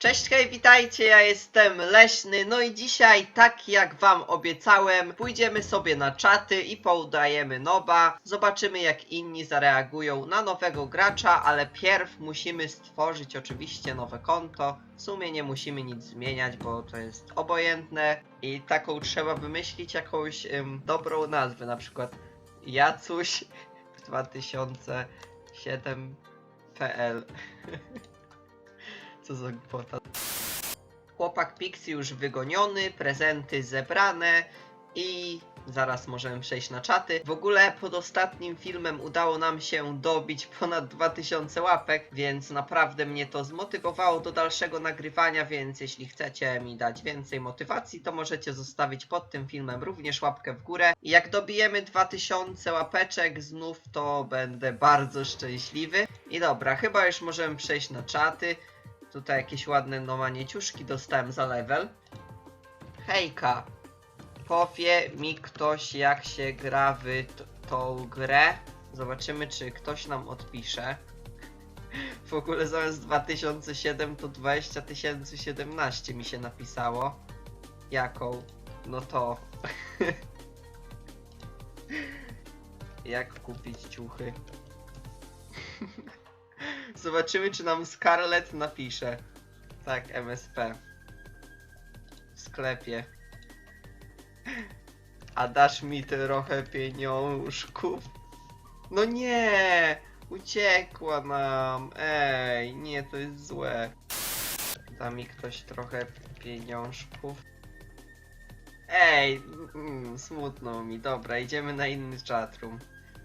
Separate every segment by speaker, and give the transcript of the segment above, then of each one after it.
Speaker 1: Cześć, hej, witajcie, ja jestem Leśny, no i dzisiaj, tak jak wam obiecałem, pójdziemy sobie na czaty i poudajemy noba. Zobaczymy jak inni zareagują na nowego gracza, ale pierw musimy stworzyć oczywiście nowe konto. W sumie nie musimy nic zmieniać, bo to jest obojętne i taką trzeba wymyślić jakąś ym, dobrą nazwę, na przykład Jacuś 2007.pl Co za głupota. Chłopak Pixie już wygoniony, prezenty zebrane i zaraz możemy przejść na czaty. W ogóle pod ostatnim filmem udało nam się dobić ponad 2000 łapek, więc naprawdę mnie to zmotywowało do dalszego nagrywania, więc jeśli chcecie mi dać więcej motywacji, to możecie zostawić pod tym filmem również łapkę w górę. I jak dobijemy 2000 łapeczek znów, to będę bardzo szczęśliwy. I dobra, chyba już możemy przejść na czaty. Tutaj jakieś ładne nomanieciuszki dostałem za level. Hejka, powie mi ktoś jak się gra w tą grę. Zobaczymy czy ktoś nam odpisze. W ogóle zamiast 2007 to 20 017 mi się napisało. Jaką? No to. jak kupić ciuchy? Zobaczymy, czy nam Scarlett napisze. Tak, MSP. W sklepie. A dasz mi trochę pieniążków? No nie! Uciekła nam! Ej, nie, to jest złe. Da mi ktoś trochę pieniążków? Ej, mm, smutno mi. Dobra, idziemy na inny chatroom.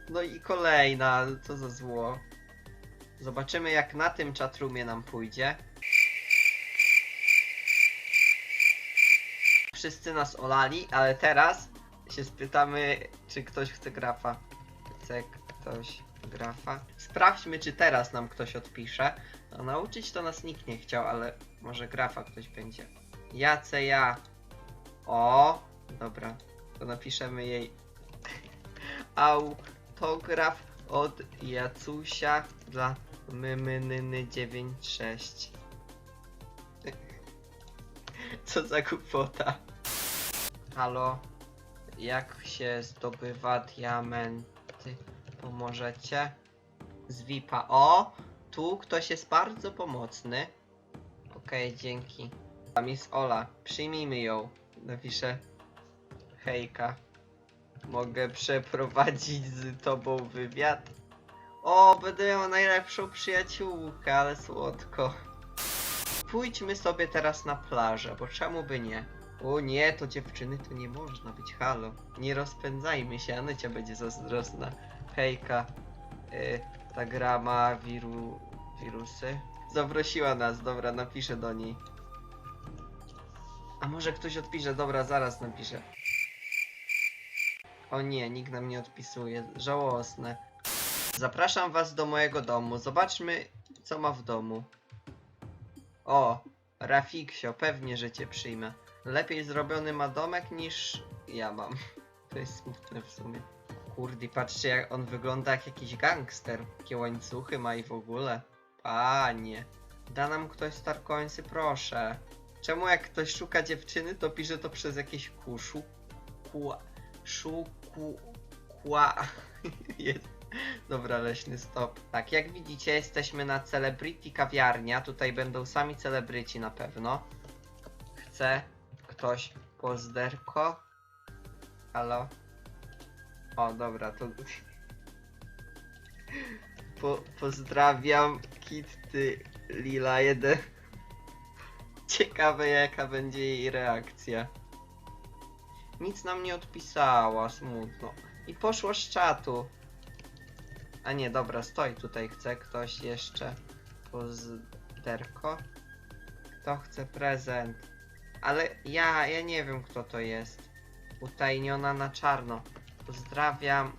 Speaker 1: No i kolejna, co za zło. Zobaczymy jak na tym chatroomie nam pójdzie. Wszyscy nas olali, ale teraz się spytamy, czy ktoś chce grafa. Chce ktoś grafa? Sprawdźmy, czy teraz nam ktoś odpisze. No, nauczyć to nas nikt nie chciał, ale może grafa ktoś będzie. Jace ja. O, dobra. To napiszemy jej autograf od Jacusia dla Mymynyny 96. Co za głupota. Halo, jak się zdobywa diamenty? Pomożecie? Z VIPa. O! Tu ktoś jest bardzo pomocny. Okej, dzięki. Tam jest Ola. Przyjmijmy ją. Napiszę. Hejka. Mogę przeprowadzić z tobą wywiad? O, będę miał najlepszą przyjaciółkę, ale słodko. Pójdźmy sobie teraz na plażę, bo czemu by nie? O nie, to dziewczyny to nie można być, halo. Nie rozpędzajmy się, Anecia będzie zazdrosna. Hejka, y, ta gra ma wiru... wirusy? Zaprosiła nas, dobra, napiszę do niej. A może ktoś odpisze, dobra, zaraz napiszę. O nie, nikt nam nie odpisuje, żałosne. Zapraszam was do mojego domu. Zobaczmy, co ma w domu. O, Rafiksio, pewnie, że cię przyjmę. Lepiej zrobiony ma domek niż ja mam. To jest smutne w sumie. Kurdi, patrzcie jak on wygląda jak jakiś gangster. Jakie łańcuchy ma i w ogóle. Panie. Da nam ktoś starkońcy, proszę. Czemu jak ktoś szuka dziewczyny, to pisze to przez jakieś ku, szu, kła, szuku, kła. Jest. Dobra, leśny stop. Tak, jak widzicie, jesteśmy na Celebrity Kawiarnia. Tutaj będą sami celebryci na pewno. Chce ktoś pozderko? Halo? O, dobra, to... Po, pozdrawiam Kitty Lila 1. Ciekawe jaka będzie jej reakcja. Nic nam nie odpisała, smutno. I poszła z czatu. A nie, dobra, stoi tutaj. Chce ktoś jeszcze pozderko? Kto chce prezent? Ale ja, ja nie wiem kto to jest. Utajniona na czarno. Pozdrawiam.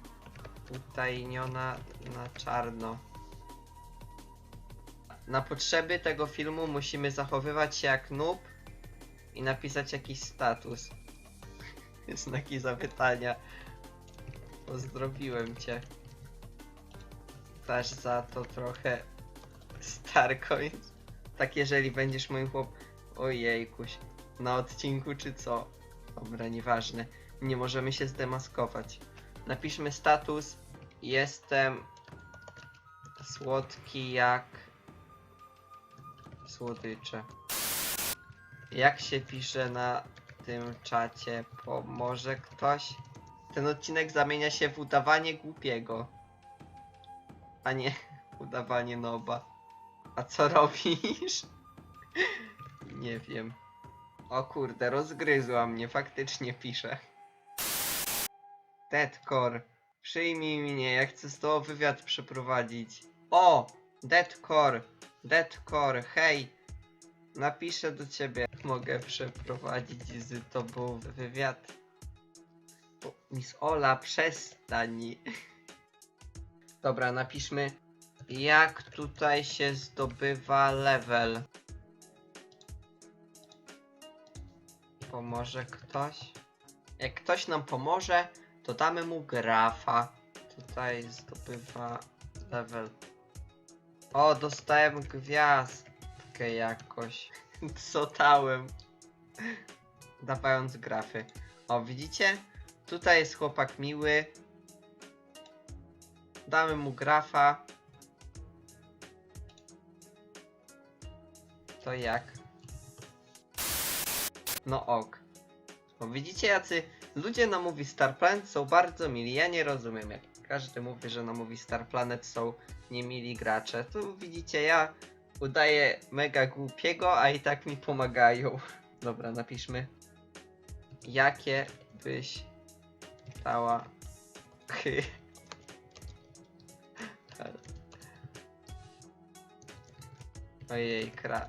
Speaker 1: Utajniona na czarno. Na potrzeby tego filmu musimy zachowywać się jak noob i napisać jakiś status. Znaki zapytania. Pozdrowiłem cię. Dasz za to trochę Starcoins. Tak jeżeli będziesz moim chłop... Ojejkuś. Na odcinku czy co? Dobra, nieważne. Nie możemy się zdemaskować. Napiszmy status. Jestem słodki jak słodycze. Jak się pisze na tym czacie? Pomoże ktoś? Ten odcinek zamienia się w udawanie głupiego. A nie udawanie noba. A co robisz? Nie wiem. O kurde, rozgryzła mnie, faktycznie pisze. Deadcore, przyjmij mnie, ja chcę z tobą wywiad przeprowadzić. O! Deadcore, Deadcore, hej! Napiszę do ciebie. Mogę przeprowadzić z tobą wywiad. O, Miss Ola, przestań. Dobra, napiszmy. Jak tutaj się zdobywa level? Pomoże ktoś? Jak ktoś nam pomoże, to damy mu grafa. Tutaj zdobywa level. O, dostałem gwiazdkę jakoś. Cotałem. Dawając grafy. O, widzicie? Tutaj jest chłopak miły. Damy mu grafa. To jak? No ok. Bo widzicie, jacy ludzie na Movie Star Planet są bardzo mili. Ja nie rozumiem, jak każdy mówi, że na Movie Star Planet są niemili gracze. Tu widzicie, ja udaję mega głupiego, a i tak mi pomagają. Dobra, napiszmy. Jakie byś dała. Ojej, kra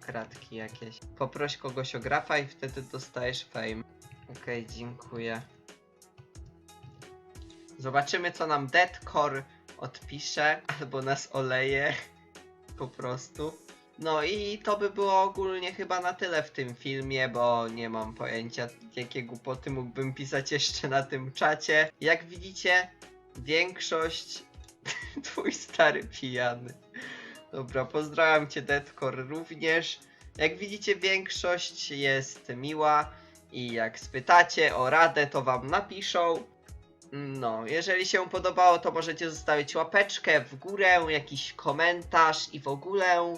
Speaker 1: kratki jakieś. Poproś kogoś o grafa i wtedy dostajesz fame. Okej, dziękuję. Zobaczymy co nam Deadcore odpisze, albo nas oleje. Po prostu. No i to by było ogólnie chyba na tyle w tym filmie, bo nie mam pojęcia jakie głupoty mógłbym pisać jeszcze na tym czacie. Jak widzicie, większość twój stary pijany. Dobra, pozdrawiam cię Deadcore również. Jak widzicie, większość jest miła i jak spytacie o radę, to wam napiszą. No, jeżeli się podobało, to możecie zostawić łapeczkę w górę, jakiś komentarz i w ogóle.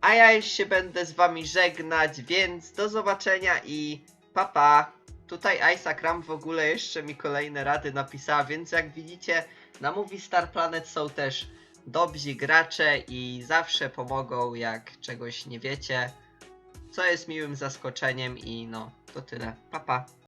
Speaker 1: A ja już się będę z wami żegnać, więc do zobaczenia i pa pa. Tutaj Isaac Ram w ogóle jeszcze mi kolejne rady napisała, więc jak widzicie, na Movie Star Planet są też dobrzy gracze i zawsze pomogą jak czegoś nie wiecie. Co jest miłym zaskoczeniem i no, to tyle. Pa pa.